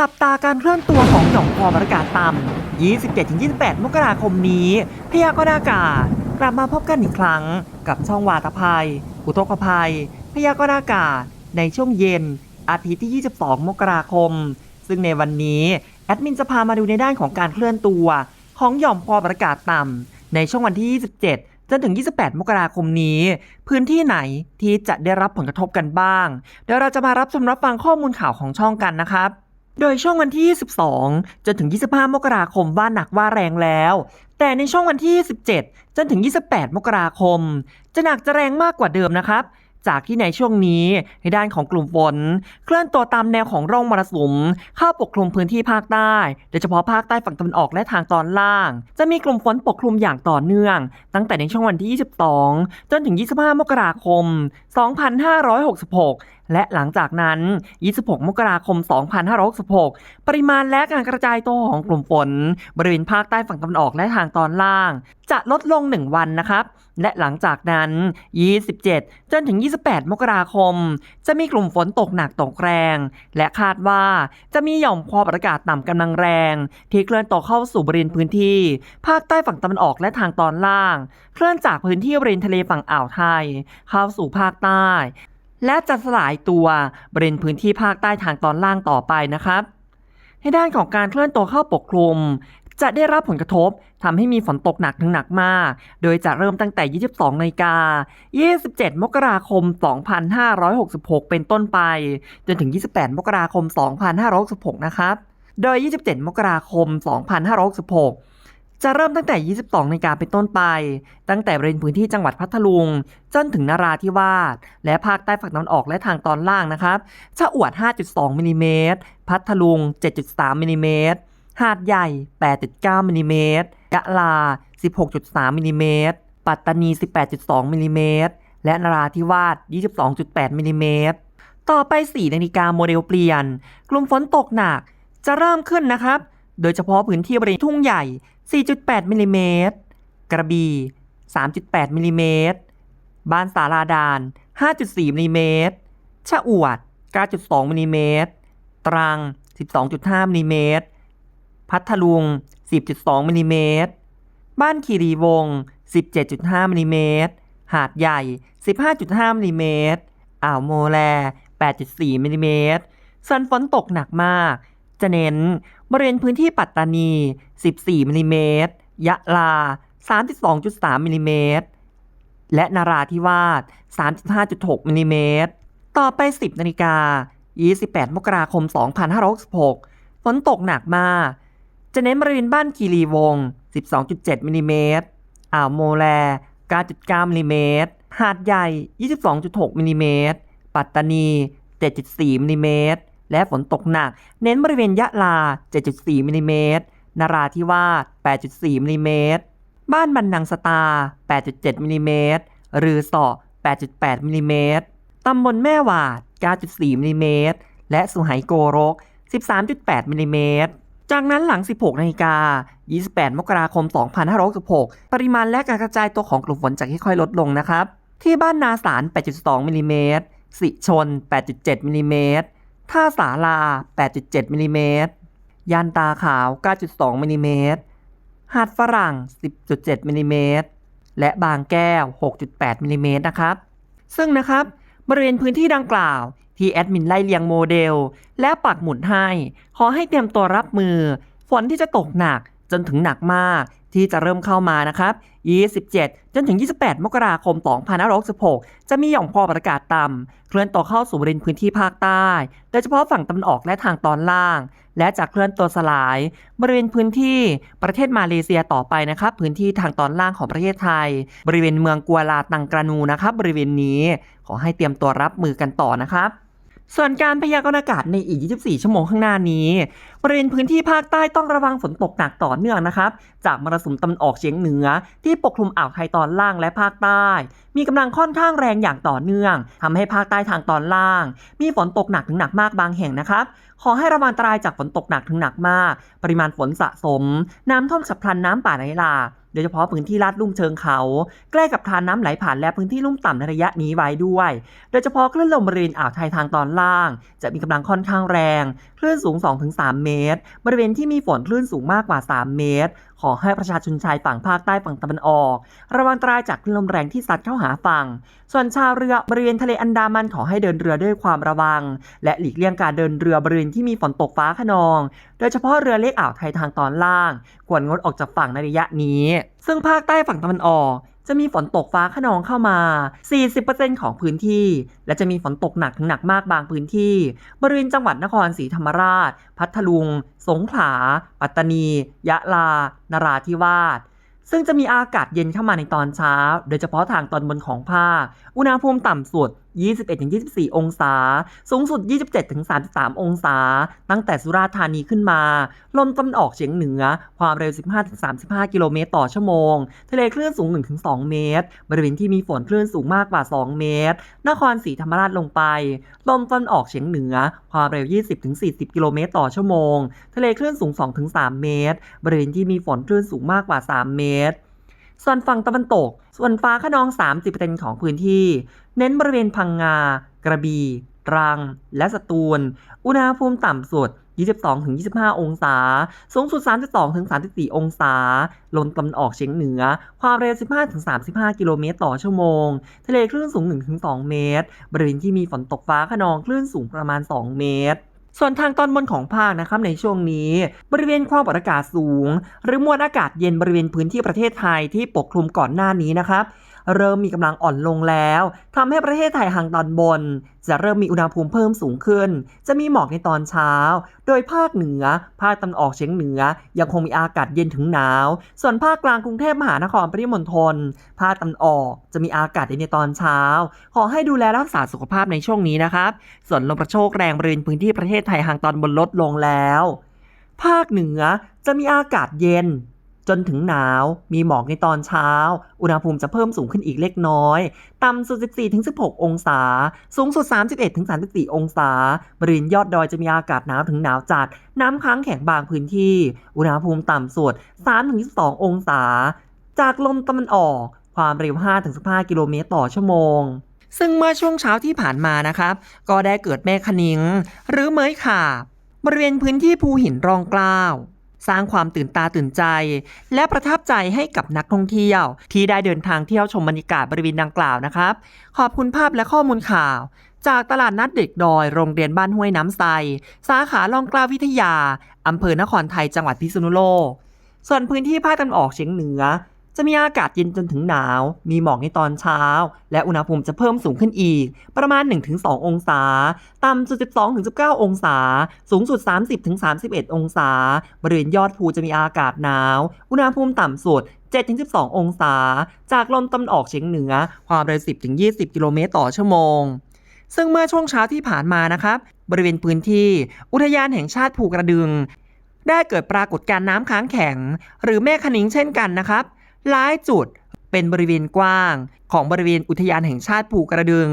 จับตาการเคลื่อนตัวของหย่อมความอากาศต่ำ 27-28 มกราคมนี้ พยากรณ์อากาศ กลับมาพบกันอีกครั้ง กับช่องวาตภัย อุทกภัย พยากรณ์อากาศ ในช่วงเย็น อาทิตย์ที่ 22 มกราคม ซึ่งในวันนี้แอดมินจะพามาดูในด้านของการเคลื่อนตัว ของหย่อมความอากาศต่ำ ในช่วงวันที่ 27จนถึง 28 มกราคมนี้ พื้นที่ไหนที่จะได้รับผลกระทบกันบ้าง เดี๋ยวเราจะมารับชมรับฟังข้อมูลข่าวของช่องกันนะครับ โดยช่วงวันที่ 22 จนถึง 25 มกราคมว่าหนักว่าแรงแล้ว แต่ในช่วงวันที่ 17 จนถึง 28 มกราคม จะหนักจะแรงมากกว่าเดิมนะครับจากที่ในช่วงนี้ในด้านของกลุ่มฝน เคลื่อนตัวตามแนวของร่องมรสุมเข้าปกคลุมพื้นที่ภาคใต้โดยเฉพาะภาคใต้ฝั่งตะวันออกและทางตอนล่าง จะมีกลุ่มฝนปกคลุมอย่างต่อเนื่อง ตั้งแต่ในช่วงวันที่ 22 จนถึง 25 มกราคม2566 และหลังจากนั้น 26 มกราคม 2566 ปริมาณและการกระจายตัวของกลุ่มฝน บริเวณภาคใต้ฝั่งตะวันออกและทางตอนล่าง จะลดลง 1 วันนะครับ และหลังจากนั้น 27 จนถึง 28 มกราคม จะมีกลุ่มฝนตกหนักตกแรง และคาดว่าจะมีหย่อมความกดอากาศต่ำกำลังแรง ที่เคลื่อนตัวเข้าสู่บริเวณพื้นที่ ภาคใต้ฝั่งตะวันออกและทางตอนล่าง เคลื่อนจากพื้นที่บริเวณทะเลฝั่งอ่าวไทย เข้าสู่ภาคใต้ และจะสลายตัวบริเวณพื้นที่ภาคใต้ทางตอนล่างต่อไปนะครับในด้านของการเคลื่อนตัวเข้าปกคลุม จะได้รับผลกระทบทำให้มีฝนตกหนักถึงหนักมาก โดยจะเริ่มตั้งแต่ 22นาฬิกา 27 มกราคม 2566 เป็นต้นไป จนถึง 28 มกราคม 2566 นะครับ โดย 27 มกราคม 2566 จะเริ่มตั้งแต่ 22นกาเป็นต้นไป ตั้งแต่บริเวณพื้นที่จังหวัดพัทลุง จนถึงนราธิวาส และภาคใต้ฝั่งตะวันออกและทางตอนล่างนะครับชะอวด 5.2 มิลลิเมตร พัทลุง 7.3 มิลลิเมตร หาดใหญ่ 8.9 มิลลิเมตรยะลา 16.3 มิลลิเมตร ปัตตานี 18.2 มิลลิเมตร และนราธิวาส 22.8 มิลลิเมตร ต่อไป 4 นาฬิกาโมเดลเปลี่ยน กลุ่มฝนตกหนัก จะเริ่มขึ้นนะครับ โดยเฉพาะพื้นที่บริเวณทุ่งใหญ่ 4.8มิลลิเมตร กระบี่ 3.8มิลลิเมตร บ้านสาราดาน 5.4มิลลิเมตร ชะอวด 9.2มิลลิเมตร ตรัง 12.5มิลลิเมตร พัทลุง 10.2มิลลิเมตร บ้านคีรีวง 17.5มิลลิเมตร หาดใหญ่ 15.5มิลลิเมตร อ่าวโมแล 8.4มิลลิเมตรส่วนฝนตกหนักมาก จะเน้นบริเวณพื้นที่ปัตตานี 14มิลลิเมตรยะลา 32.3มิลลิเมตรและนาราธิวาส 35.6มิลลิเมตรต่อไป 10นาฬิกา 28 มกราคม 2566 ฝนตกหนักมาก จะเน้นบริเวณบ้านคีรีวง 12.7มิลลิเมตรอ่าวโมแล 9.9มิลลิเมตรหาดใหญ่ 22.6มิลลิเมตรปัตตานี 7.4มิลลิเมตร และฝนตกหนัก เน้นบริเวณยะลา 7.4มิลลิเมตรนราธิวาส 8.4มิลลิเมตร บ้านบันนังสตา 8.7มิลลิเมตรหรือสอ8.8มิลลิเมตรตำบลแม่หวาด 9.4มิลลิเมตรและสุไหงโกรก 13.8มิลลิเมตรจากนั้นหลัง 16 นาฬิกา 28 มกราคม 2566 ปริมาณและการกระจายตัวของกลุ่มฝนจะค่อยๆลดลงนะครับ ที่บ้านนาสาร 8.2มิลลิเมตรสิชน 8.7มิลลิเมตร ท่าสาลา 8.7มิลลิเมตรยานตาขาว 9.2มิลลิเมตรหาดฝรั่ง 10.7มิลลิเมตรและบางแก้ว 6.8มิลลิเมตรนะครับ ซึ่งนะครับบริเวณพื้นที่ดังกล่าวที่แอดมินไล่เรียงโมเดล และปักหมุดให้ ขอให้เตรียมตัวรับมือ ฝนที่จะตกหนักจนถึงหนักมาก ที่จะเริ่มเข้ามานะครับ 27 จนถึง 28 มกราคม 2566 จะมีหย่อมความกดอากาศต่ำ เคลื่อนตัวเข้าสู่บริเวณพื้นที่ภาคใต้ โดยเฉพาะฝั่งตะวันออกและทางตอนล่าง และจะเคลื่อนตัวสลาย บริเวณพื้นที่ประเทศมาเลเซียต่อไปนะครับ พื้นที่ทางตอนล่างของประเทศไทย บริเวณเมืองกัวลาตังกรานูนะครับ บริเวณนี้ขอให้เตรียมตัวรับมือกันต่อนะครับ ส่วนการพยากรณ์อากาศในอีก 24 ชั่วโมงข้างหน้านี้ บริเวณพื้นที่ภาคใต้ต้องระวังฝนตกหนักต่อเนื่องนะครับ จากมรสุมตะวันออกเฉียงเหนือ ที่ปกคลุมอ่าวไทยตอนล่างและภาคใต้ มีกำลังค่อนข้างแรงอย่างต่อเนื่องทำให้ภาคใต้ทางตอนล่าง มีฝนตกหนักถึงหนักมากบางแห่งนะครับ ขอให้ระวังอันตรายจากฝนตกหนักถึงหนักมาก ปริมาณฝนสะสม น้ำท่วมฉับพลันน้ำป่าไหลหลาก โดยเฉพาะพื้นที่ลาดลุ่มเชิงเขา ใกล้กับทานน้ำไหลผ่านและพื้นที่ลุ่มต่ำในระยะนี้ไว้ด้วย โดยเฉพาะคลื่นลมบริเวณอ่าวไทยทางตอนล่าง จะมีกำลังค่อนข้างแรง คลื่นสูง 2-3 เมตร บริเวณที่มีฝนคลื่นสูงมากกว่า 3 เมตร ขอให้ประชาชนชายฝั่งภาคใต้ฝั่งตะวันออก ระวังตรายจากคลื่นลมแรงที่ซัดเข้าหาฝั่ง ส่วนชาวเรือบริเวณทะเลอันดามันขอให้เดินเรือด้วยความระวัง และหลีกเลี่ยงการเดินเรือบริเวณที่มีฝนตกฟ้าขนอง โดยเฉพาะเรือเล็กอ่าวไทยทางตอนล่าง ควรงดออกจากฝั่งในระยะนี้ ซึ่งภาคใต้ฝั่งตะวันออก จะมีฝนตกฟ้าขนองเข้ามา 40%ของพื้นที่ และจะมีฝนตกหนักถึงหนักมากบางพื้นที่ บริเวณจังหวัดนครศรีธรรมราช พัทลุง สงขลา ปัตตานี ยะลา นราธิวาสซึ่งจะมีอากาศเย็นเข้ามาในตอนเช้า โดยเฉพาะทางตอนบนของภาค อุณหภูมิต่ำสุด21-24 องศา สูงสุด 27-33 องศา ตั้งแต่สุราษฎร์ธานีขึ้นมา ลมตะวันออกเฉียงเหนือ ความเร็ว 15-35 กิโลเมตรต่อชั่วโมง ทะเลคลื่นสูง 1-2 เมตร บริเวณที่มีฝนคลื่นสูงมากกว่า 2 เมตร นครศรีธรรมราชลงไป ลมตะวันออกเฉียงเหนือ ความเร็ว 20-40 กิโลเมตรต่อชั่วโมง ทะเลคลื่นสูง 2-3 เมตร บริเวณที่มีฝนคลื่นสูงมากกว่า 3 เมตร ส่วนฝั่งตะวันตก ส่วนฟ้าขนอง 30%ของพื้นที่ เน้นบริเวณพังงา กระบี่ตรัง และสตูล อุณหภูมิต่ำสุด 22-25 องศา สูงสุด 32-34 องศา ลมตะวันออกเฉียงเหนือ ความเร็ว 15-35 กิโลเมตรต่อชั่วโมง ทะเลคลื่นสูง 1-2 เมตร บริเวณที่มีฝนตกฟ้าขนองคลื่นสูงประมาณ 2 เมตร ส่วนทางตอนบนของภาคนะครับในช่วงนี้ บริเวณความกดอากาศสูง หรือมวลอากาศเย็นบริเวณพื้นที่ประเทศไทยที่ปกคลุมก่อนหน้านี้นะครับ เริ่มมีกำลังอ่อนลงแล้วทำให้ประเทศไทยทางตอนบน จะเริ่มมีอุณหภูมิเพิ่มสูงขึ้น จะมีหมอกในตอนเช้า โดยภาคเหนือ ภาคตะวันออกเฉียงเหนือ ยังคงมีอากาศเย็นถึงหนาว ส่วนภาคกลางกรุงเทพมหานครปริมณฑลภาคตะวันออกจะมีอากาศเย็นในตอนเช้า ขอให้ดูแลรักษาสุขภาพในช่วงนี้นะครับ ส่วนลมกระโชกแรงบริเวณพื้นที่ประเทศไทยทางตอนบนลดลงแล้ว ภาคเหนือจะมีอากาศเย็น จนถึงหนาว มีหมอกในตอนเช้า อุณหภูมิจะเพิ่มสูงขึ้นอีกเล็กน้อย ต่ำสุด 14-16 องศา สูงสุด 31-34 องศา บริเวณยอดดอยจะมีอากาศหนาวถึงหนาวจัด น้ำค้างแข็งบางพื้นที่ อุณหภูมิต่ำสุด 3-22 องศา จากลมตะวันออก ความเร็ว 5-15 กิโลเมตรต่อชั่วโมงซึ่งเมื่อช่วงเช้าที่ผ่านมานะครับ ก็ได้เกิดเมฆคณิง หรือเมยขาบบริเวณพื้นที่ภูหินรองกล้าว สร้างความตื่นตาตื่นใจ และประทับใจให้กับนักท่องเที่ยว ที่ได้เดินทางเที่ยวชมบรรยากาศบริเวณดังกล่าวนะครับ ขอบคุณภาพและข้อมูลข่าว จากตลาดนัดเด็กดอยโรงเรียนบ้านห้วยน้ำใสสาขาลองกล้าวิทยาอำเภอนครไทยจังหวัดพิษณุโลกส่วนพื้นที่ภาคตะวันออกเฉียงเหนือ จะมีอากาศเย็นจนถึงหนาว มีหมอกในตอนเช้า และอุณหภูมิจะเพิ่มสูงขึ้นอีก ประมาณ 1-2 องศา ต่ำสุด 12-19 องศา สูงสุด 30-31 องศา บริเวณยอดภูจะมีอากาศหนาว อุณหภูมิต่ำสุด7-12 องศา จากลมตะวันออกเฉียงเหนือ ความเร็ว 10-20 กิโลเมตรต่อชั่วโมง ซึ่งเมื่อช่วงเช้าที่ผ่านมานะครับ บริเวณพื้นที่ อุทยานแห่งชาติภูกระดึง ได้เกิดปรากฏการณ์น้ำค้างแข็ง หรือแม่คณิงเช่นกันนะครับ หลายจุดเป็นบริเวณกว้างของบริเวณอุทยานแห่งชาติภูกระดึง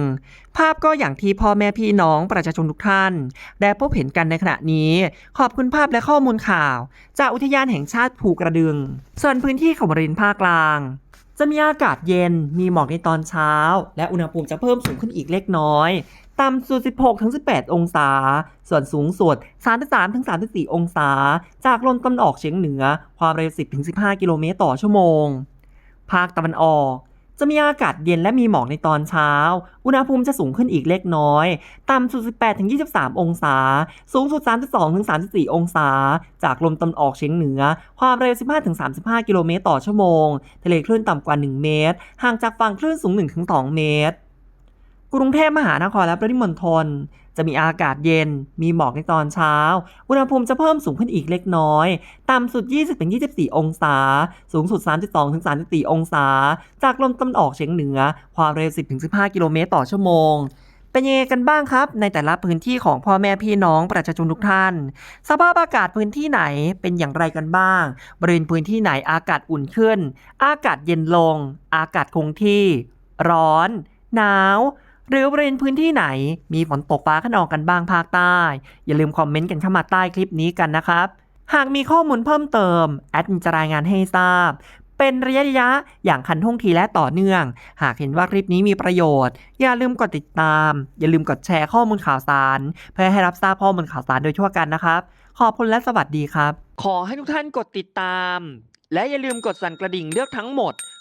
ภาพก็อย่างที่พ่อแม่พี่น้องประชาชนทุกท่าน ได้พบเห็นกันในขณะนี้ ขอบคุณภาพและข้อมูลข่าว จากอุทยานแห่งชาติภูกระดึง ส่วนพื้นที่ของบริเวณภาคกลาง จะมีอากาศเย็น มีหมอกในตอนเช้า และอุณหภูมิจะเพิ่มสูงขึ้นอีกเล็กน้อย ต่ำสุด 16-18 องศา ส่วนสูงสุด 33-34 องศา จากลมตะวันออกเฉียงเหนือ ความเร็ว 10-15 กิโลเมตรต่อชั่วโมง ภาคตะวันออก จะมีอากาศเย็นและมีหมอกในตอนเช้า อุณหภูมิจะสูงขึ้นอีกเล็กน้อย ต่ำสุด 18-23 องศา สูงสุด 32-34 องศา จากลมตะวันออกเฉียงเหนือ ความเร็ว 15-35 กิโลเมตรต่อชั่วโมง ทะเลคลื่นต่ำกว่า 1 เมตร ห่างจากฝั่งคลื่นสูง 1-2 เมตร กรุงเทพมหานครและปริมณฑลจะมีอากาศเย็น มีหมอกในตอนเช้า อุณหภูมิจะเพิ่มสูงขึ้นอีกเล็กน้อย ต่ำสุด 20-24 องศา สูงสุด 32-34 องศา จากลมตะวันออกเฉียงเหนือ ความเร็ว 10-15 กิโลเมตรต่อชั่วโมงเป็นยังไงกันบ้างครับ ในแต่ละพื้นที่ของพ่อแม่พี่น้องประชาชนทุกท่าน สภาพอากาศพื้นที่ไหนเป็นอย่างไรกันบ้าง บริเวณพื้นที่ไหนอากาศอุ่นขึ้น อากาศเย็นลง อากาศคงที่ ร้อน หนาว หรือบริเวณพื้นที่ไหน มีฝนตกฟ้าขนองกันบ้างภาคใต้ อย่าลืมคอมเมนต์กันเข้ามาใต้คลิปนี้กันนะครับ หากมีข้อมูลเพิ่มเติม แอดมินจะรายงานให้ทราบ เป็นระยะระยะๆอย่างคันท่วงทีและต่อเนื่อง หากเห็นว่าคลิปนี้มีประโยชน์ อย่าลืมกดติดตาม อย่าลืมกดแชร์ข้อมูลข่าวสาร เพื่อให้รับทราบข้อมูลข่าวสารโดยทั่วกันนะครับ ขอบคุณและสวัสดีครับ ขอให้ทุกท่านกดติดตาม และอย่าลืมกดสั่นกระดิ่งเลือกทั้งหมด